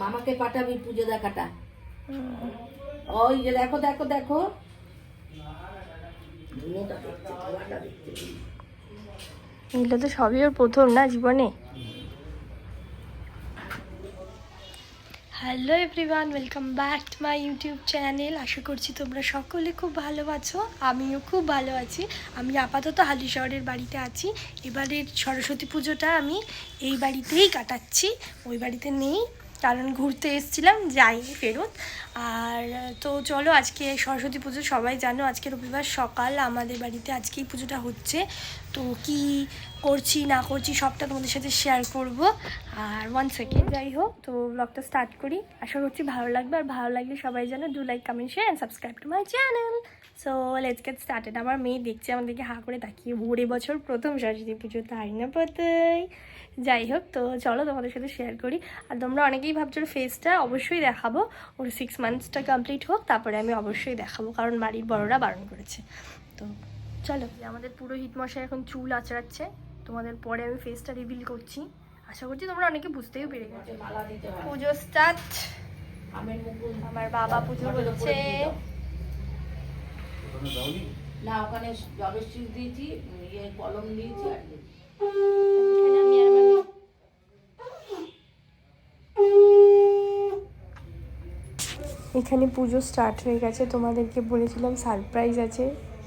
মামাকে পাঠাবি পুজো দেখাটা। ওই যে দেখো দেখো দেখো। এগুলো তো সবই ওর প্রথম না জীবনে? Hello everyone welcome back to my YouTube channel আশা করছি তোমরা সকলে খুব ভালো আছো আমিও খুব ভালো আছি। আমি আপাতত হালি শহরের বাড়িতে আছি। এবারের সরস্বতী পুজোটা আমি এই বাড়িতেই কাটাচ্ছি। ওই বাড়িতে নেই কারণ ঘুরতে এসেছিলাম যাইনি ফেরত। আর তো চলো আজকে সরস্বতী পুজো, সবাই জানো আজকে রবিবার সকাল, আমাদের বাড়িতে আজকেই পুজোটা হচ্ছে। তো কি করছি, না করছি, সবটা তোমাদের সাথে শেয়ার করব। আর ওয়ান সেকেন্ড যাই হোক, তো ব্লগটা স্টার্ট করি। আশা করছি ভালো লাগবে, আর ভালো লাগলে সবাই জানো do like comment share and subscribe to my channel so let's get started আমার মেয়ে দেখছে, আমাদেরকে হা করে তাকিয়ে ভোরে বছর প্রথম সরস্বতী পুজো, তাই না পতাই? যাই হোক, তো চলো তোমাদের সাথে শেয়ার করি। আর তোমরা অনেকেই ভাবছ ফেসটা অবশ্যই দেখাবো, ওর সিক্স মান্থসটা কমপ্লিট হোক তারপরে আমি অবশ্যই দেখাবো কারণ বাড়ির বড়রা বারণ করেছে। তো চলো। আমাদের পুরোহিত মশাই এখন চুল আচড়াচ্ছে তোমাদের পরে আমি ফেসটা রিভিল করছি। আশা করছি তোমরা অনেকে বুঝতেই পেরে গেছো। পুজো স্টার্ট আমের আমার বাবা পুজো করছে। না ওখানে জলের দিয়েছি ইয়ে কলম দিয়েছি আর আমি আর আমার মেয়ে। এখানে পুজো স্টার্ট হয়ে গেছে। তোমাদেরকে বলেছিলাম সারপ্রাইজ আছে।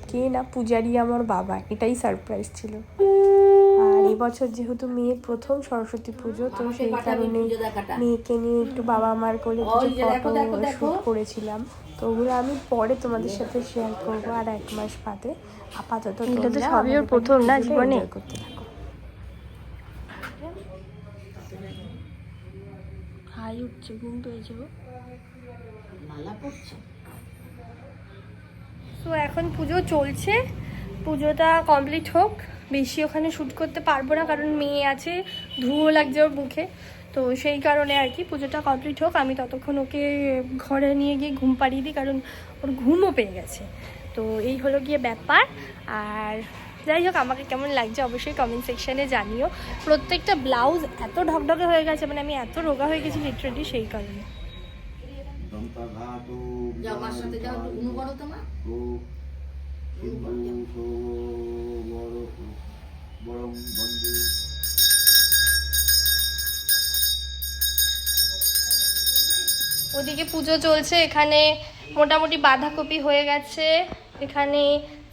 কে না পূজারি আমার বাবা এটাই সারপ্রাইজ ছিল। আর এবছর যেহেতু মেয়ের প্রথম সরস্বতী পুজো তো সেই কারণে মেয়েকে নিয়ে একটু বাবা মার করে কিছু ফটো। শ্যুট করেছিলাম। তো ওগুলো আমি পরে তোমাদের সাথে শেয়ার করব আর এক মাস বাদে। আপাতত এটা তো সবই ওর প্রথম না জীবনে? করতে থাকো। হাই উঠছে ঘুম পেয়েছে তো এখন পুজো চলছে। পুজোটা কমপ্লিট হোক। বেশি ওখানে শ্যুট করতে পারব না, কারণ মেয়ে আছে, ধুয়ো লাগছে ওর মুখে। তো সেই কারণে আর কি পুজোটা কমপ্লিট হোক। আমি ততক্ষণ ওকে ঘরে নিয়ে গিয়ে ঘুম পাড়িয়ে দিই, কারণ ওর ঘুমও পেয়ে গেছে। তো এই হলো গিয়ে ব্যাপার। আর যাই হোক, আমাকে কেমন লাগছে অবশ্যই কমেন্ট সেকশানে জানিও। প্রত্যেকটা ব্লাউজ এত ঢকঢকে হয়ে গেছে মানে আমি এত রোগা হয়ে গেছি লিটারেলি সেই কারণে। যাও আমার সাথে যাও একটু উনু করো তোমার বরং বন্দে। ওদিকে পুজো চলছে এখানে মোটামুটি বাঁধাকপি হয়ে গেছে। এখানে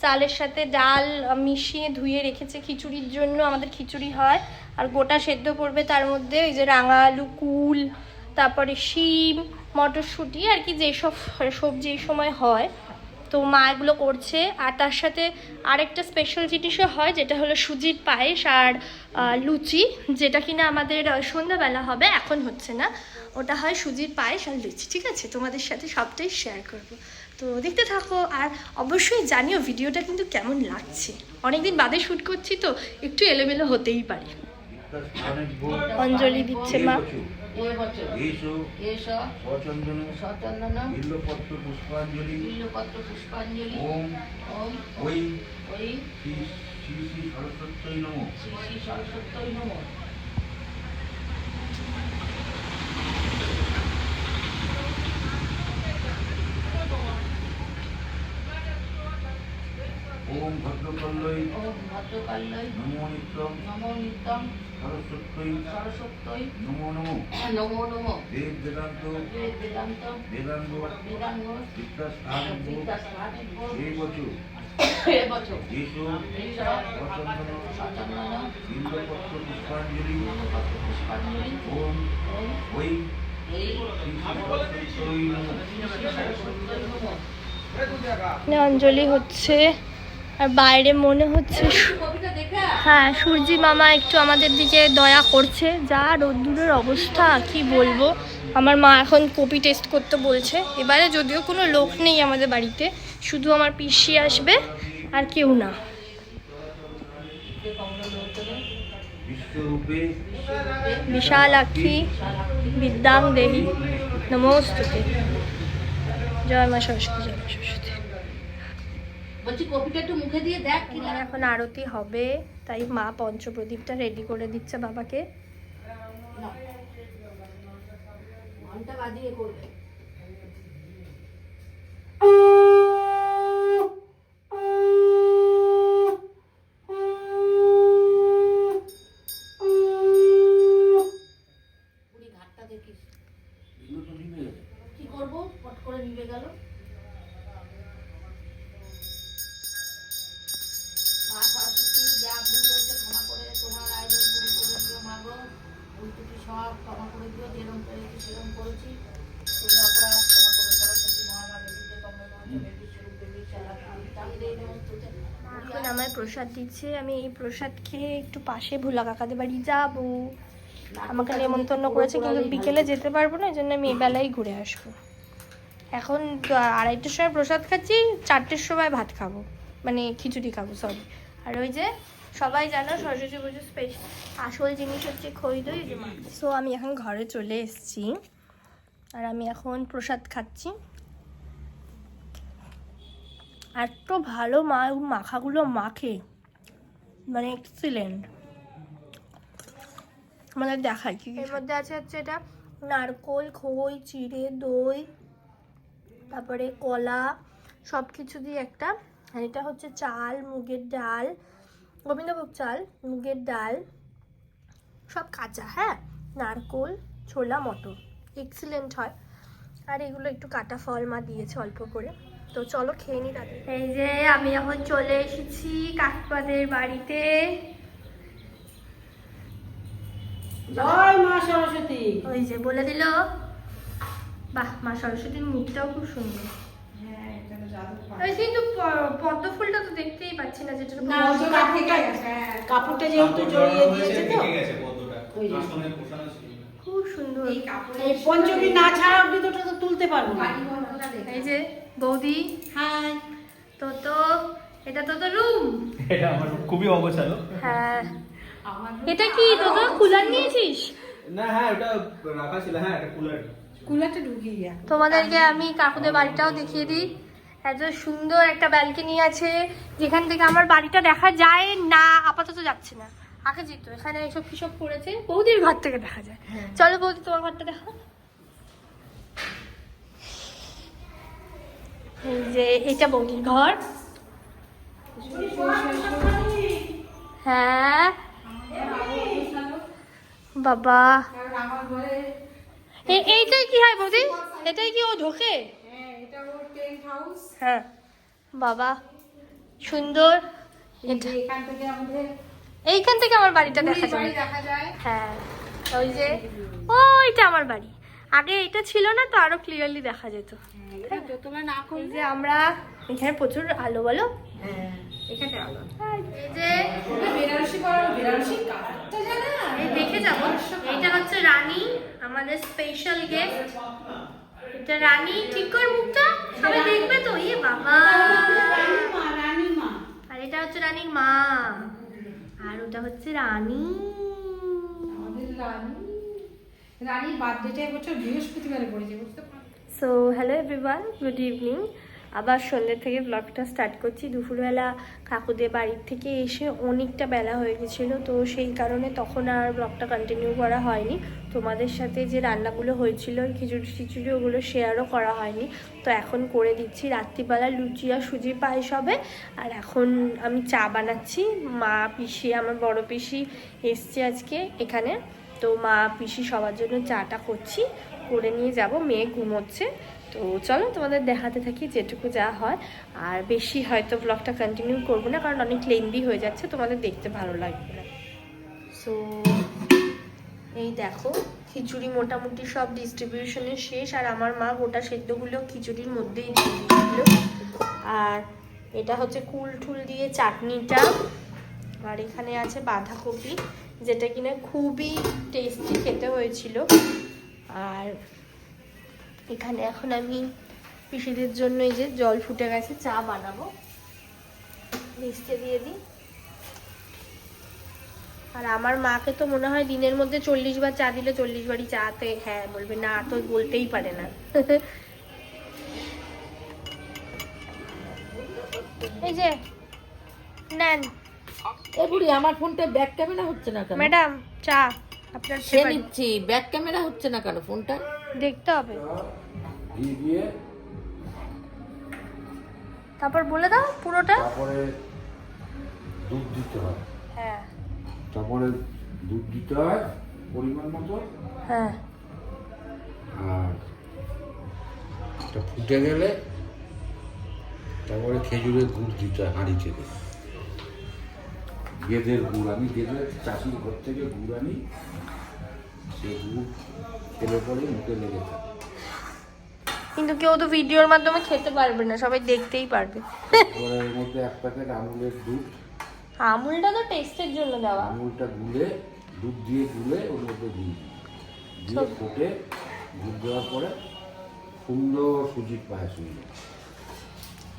চালের সাথে ডাল মিশিয়ে ধুয়ে রেখেছে খিচুড়ির জন্য আমাদের খিচুড়ি হয়। আর গোটা সেদ্ধ পড়বে তার মধ্যে ওই যে রাঙা আলু কুল তারপরে শিম মটরশুঁটি আর কি যেসব সবজি এই সময় হয় তো মা এগুলো করছে। আর তার সাথে আরেকটা স্পেশাল জিনিসও হয় যেটা হলো সুজির পায়েস আর লুচি যেটা কিনা আমাদের সন্ধ্যাবেলা হবে এখন হচ্ছে না। ওটা হয় সুজির পায়েস আর লুচি ঠিক আছে? তোমাদের সাথে সবটাই শেয়ার করব। তো দেখতে থাকো আর অবশ্যই জানিও ভিডিওটা কিন্তু কেমন লাগছে। অনেকদিন বাদে শ্যুট করছি তো একটু এলোমেলো হতেই পারে। অঞ্জলি দিচ্ছে মা। এ বছর এসো। এসো। সচন্দন সচন্দন বিল্লপত্র পুষ্পাঞ্জলি। বিল্লপত্র পুষ্পাঞ্জলি। ওম। ওম। ওই। ওই। শ্রী শ্রী শ্রী সরস্বত্যই নম। শ্রী শ্রী সরস্বতী নম। ভদ্রকল্লই ওম নমো নিত্যম নমো নিত্যম সরস্বত্যই সরস্বত্যই নমো নমো নমো নমো দেব বেদান্ত বেদ বেদান্ত বেদাঙ্গ বেদাঙ্গ এই বছর সচন্দন পুষ্পাঞ্জলি পুষ্পাঞ্জলি ওম ওই অঞ্জলি হচ্ছে আর বাইরে মনে হচ্ছে হ্যাঁ সূর্যি মামা একটু আমাদের দিকে দয়া করছে। যা রোদ্দুরের অবস্থা কি বলব? আমার মা এখন কপি টেস্ট করতে বলছে। এবারে যদিও কোনো লোক নেই আমাদের বাড়িতে শুধু আমার পিসি আসবে আর কেউ না। বিশালাক্ষী বিদ্যাং দেহি। নমস্তুতে। জয় মা সরস্বতী জয় মা সরস্বতী। বলছি কপিটা একটু মুখে দিয়ে দেখ কি এখানে আরতি হবে তাই মা পঞ্চপ্রদীপটা রেডি করে দিচ্ছে বাবাকে। ঘণ্টা বাজিয়ে করবে। সব ক্ষমা করে দিও যেরকম পেরেছি সেরকম করেছি। তুমি অপরাধ ক্ষমা করে সরস্বতী মহামাগে দিতে তোমরা দেবী স্বরূপ দেবী শালা তাহলে এই সমস্ততে এখন আমায় প্রসাদ দিচ্ছে আমি এই প্রসাদ খেয়ে একটু পাশে ভোলা কাকাদের বাড়ি যাব। আমাকে নেমন্তন্ন করেছে কিন্তু বিকেলে যেতে পারব না এই জন্য আমি এই বেলায় ঘুরে আসব। এখন আড়াইটের সময় প্রসাদ খাচ্ছি চারটের সময় ভাত খাব। মানে খিচুড়ি খাব সরি আর ওই যে সবাই জানো সরস্বতী পুজো স্পেশাল আসল জিনিস হচ্ছে খই দই সো আমি এখন ঘরে চলে এসেছি। আর আমি এখন প্রসাদ খাচ্ছি। এত ভালো মা মাখাগুলো মাখে। মানে এক্সিলেন্ট আমাদের দেখাই কি এর মধ্যে আছে হচ্ছে এটা নারকোল খই চিড়ে দই তারপরে কলা সব কিছু দিয়ে একটা। আর এটা হচ্ছে চাল মুগের ডাল। গোবিন্দভোগ চাল মুগের ডাল সব কাঁচা হ্যাঁ? নারকোল ছোলা মটর। এক্সিলেন্ট হয়। আর এগুলো একটু কাটা ফল মা দিয়েছে অল্প করে। তো চলো খেয়ে নি তাদের। এই যে আমি এখন চলে এসেছি কাকিমাদের বাড়িতে। জয় মা সরস্বতী। ওই যে বলে দিল। বাহ মা সরস্বতীর মুখটাও খুব সুন্দর। কিন্তু প- পদ্ম ফুলটা তো দেখতেই পাচ্ছি না যেটা না, ওই কাপড়টা কাপড়টা যেহেতু জড়িয়ে দিয়েছে তো। ওই যে। খুব সুন্দর। এই পঞ্চমী না ছাড়া তো তো তুলতে পারব না। এই যে বৌদি। হ্যাঁ তো তো এটা তো তো রুম। এটা আমার খুবই অগোছালো। হ্যাঁ। এটা কি তো তো কুলার নিয়েছিস? না হ্যাঁ ওটা রাখা ছিল হ্যাঁ কুলার। কুলারটা ঢুকিয়ে তোমাদেরকে আমি কাকুদের বাড়িটাও দেখিয়ে দিই। এত সুন্দর একটা ব্যালকনি আছে যেখান থেকে আমার বাড়িটা দেখা যায় না আপাতত যাচ্ছে না। আগে যেত এখানে এইসব কিসব করেছে বৌদির ঘর থেকে দেখা যায়। চলো বৌদি তোমার ঘরটা দেখো যে এটা বৌদির ঘর। হ্যাঁ। বাবা। এইটাই কি হয় বৌদি? এটাই কি ও ঢোকে? হ্যাঁ। বাবা সুন্দর। এইখান থেকে আমার বাড়িটা দেখা যায়। হ্যাঁ। ওই যে ও এটা আমার বাড়ি। আগে এটা ছিল না তো আরও ক্লিয়ারলি দেখা যেত। এই যে আমরা এখানে প্রচুর আলো বলো। হ্যাঁ দেখে যাব। এটা হচ্ছে রানী আমাদের স্পেশাল গেস্ট এটা রানী ঠিক কর মুখটা। সবাই দেখবে তো ইয়ে বাবা। আর এটা হচ্ছে রানীর মা। আর ওটা হচ্ছে রানী। রানীর বার্থডেটা এবছর বৃহস্পতিবারে পড়েছে বুঝতে পারছ so hello everyone good evening আবার সন্ধ্যে থেকে ব্লগটা স্টার্ট করছি। দুপুরবেলা কাকুদের বাড়ির থেকে এসে অনেকটা বেলা হয়ে গেছিল, তো সেই কারণে তখন আর ব্লগটা কন্টিনিউ করা হয়নি। তোমাদের সাথে যে রান্নাগুলো হয়েছিল, খিচুড়ি টিচুড়ি, ওগুলো শেয়ারও করা হয়নি। তো এখন করে দিচ্ছি রাত্রিবেলা লুচি আর সুজি পায়েস হবে। আর এখন আমি চা বানাচ্ছি। মা, পিসি, আমার বড় পিসি এসছে আজকে এখানে। তো মা, পিসি সবার জন্য চাটা করছি। করে নিয়ে যাব, মেয়ে ঘুমোচ্ছে। তো চলো তোমাদের দেখাতে থাকি যেটুকু যা হয়। আর বেশি হয়তো ব্লগটা কন্টিনিউ করব না, কারণ অনেক লেন্দি হয়ে যাচ্ছে, তোমাদের দেখতে ভালো লাগবে। না সো এই দেখো, খিচুড়ি মোটামুটি সব ডিস্ট্রিবিউশনের শেষ, আর আমার মা গোটা সেদ্ধগুলো খিচুড়ির মধ্যেই দিয়ে দিয়েছিল। আর এটা হচ্ছে কুল ঠুল দিয়ে চাটনিটা। আর এখানে আছে বাঁধাকপি, যেটা কিনা খুবই টেস্টি খেতে হয়েছিল। আর এখানে এখন আমি পিসিদের জন্য এই যে জল ফুটে গেছে চা বানাবো। মিষ্টি দিয়ে দিই। আর আমার মাকে তো মনে হয় দিনের মধ্যে চল্লিশ বার চা দিলে চল্লিশ বারই চাতে হ্যাঁ বলবে না তো বলতেই পারে না। এই যে নেন। এ বুড়ি আমার ফোনটা ব্যাক ক্যামেরা হচ্ছে না কেন? ম্যাডাম চা আপনার সে নিচ্ছি ব্যাক ক্যামেরা হচ্ছে না কেন ফোনটা? দেখতে হবে। ঘি দিয়ে তারপর বলে দাও পুরোটা। তারপরে দুধ দিতে হয়। হ্যাঁ। তারপরে দুধ দিতে হয় পরিমাণ মতো। হ্যাঁ। আর এটা ফুটে গেলে তারপরে খেজুরের গুড় দিতে হয় হাঁড়ি থেকে। গেদের গুড় আমি গেদের চাষির ঘর থেকে গুড় আনি। সে গুড় খেলে পরে মুখে লেগে থাকে। কিন্তু কেউ তো ভিডিওর মাধ্যমে খেতে পারবে না সবাই দেখতেই পারবে। এর মধ্যে এক প্যাকেট আমুলের দুধ। আমুলটা তো টেস্টের জন্য দেওয়া। আমুলটা গুলে দুধ দিয়ে গুলে ওর মধ্যে দিই দিয়ে ফুটে দুধ দেওয়ার পরে সুন্দর সুজির পায়েস হয়ে যায়।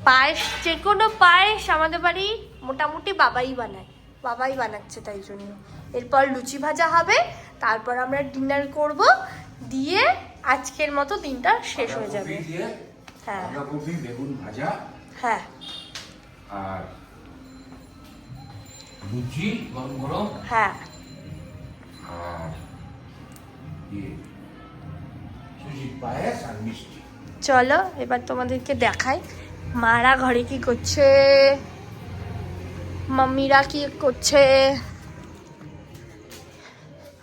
পায়েস যে কোনো পায়েস আমাদের বাড়ি মোটামুটি বাবাই বানায়। বাবাই বানাচ্ছে তাই জন্য। এরপর লুচি ভাজা হবে তারপর আমরা ডিনার করব। দিয়ে আজকের মতো দিনটা শেষ হয়ে যাবে। হ্যাঁ। বেগুন ভাজা হ্যাঁ। আর লুচি গরম গরম। হ্যাঁ। আর ইয়ে পায়েস আর মিষ্টি। চলো এবার তোমাদেরকে দেখাই। মারা ঘরে কি করছে? মাম্মিরা কি করছে?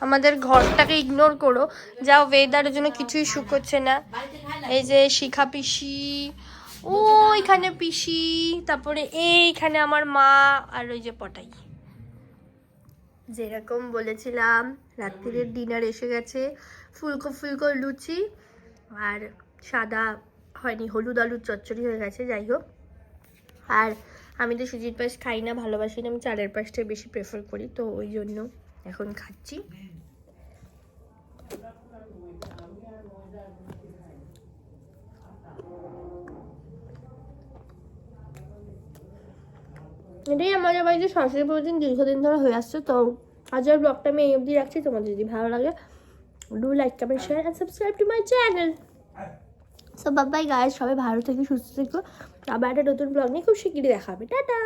আমাদের ঘরটাকে ইগনোর করো। যা ওয়েদারের জন্য কিছুই শুকোচ্ছে না না। এই যে শিখা পিসি, ও এখানে পিসি, তারপরে এইখানে আমার মা আর ওই যে পটাই। যেরকম বলেছিলাম, রাত্রির ডিনার এসে গেছে। ফুলকো ফুলকো লুচি আর সাদা হয়নি, হলুদ আলুর চচ্চড়ি হয়ে গেছে, যাই হোক। আর আমি তো সুজির পায়েস খাই না, ভালোবাসি না, আমি চালের পায়েসটাই বেশি প্রেফার করি, তো ওই জন্য। এখন খাচ্ছি। এটাই আমাদের বাড়িতে সরস্বতী পুজোর দিন দীর্ঘদিন ধরে হয়ে আসছে, তো আজকের ব্লগটা আমি এই অবধি রাখছি। তোমাদের যদি ভালো লাগে do like comment share and subscribe to my channel so বাবাই গায়ে সবাই ভালো থেকে, সুস্থ থেকো। আবার একটা নতুন ব্লগ নিয়ে খুব শিগগিরই দেখাবে টাটা!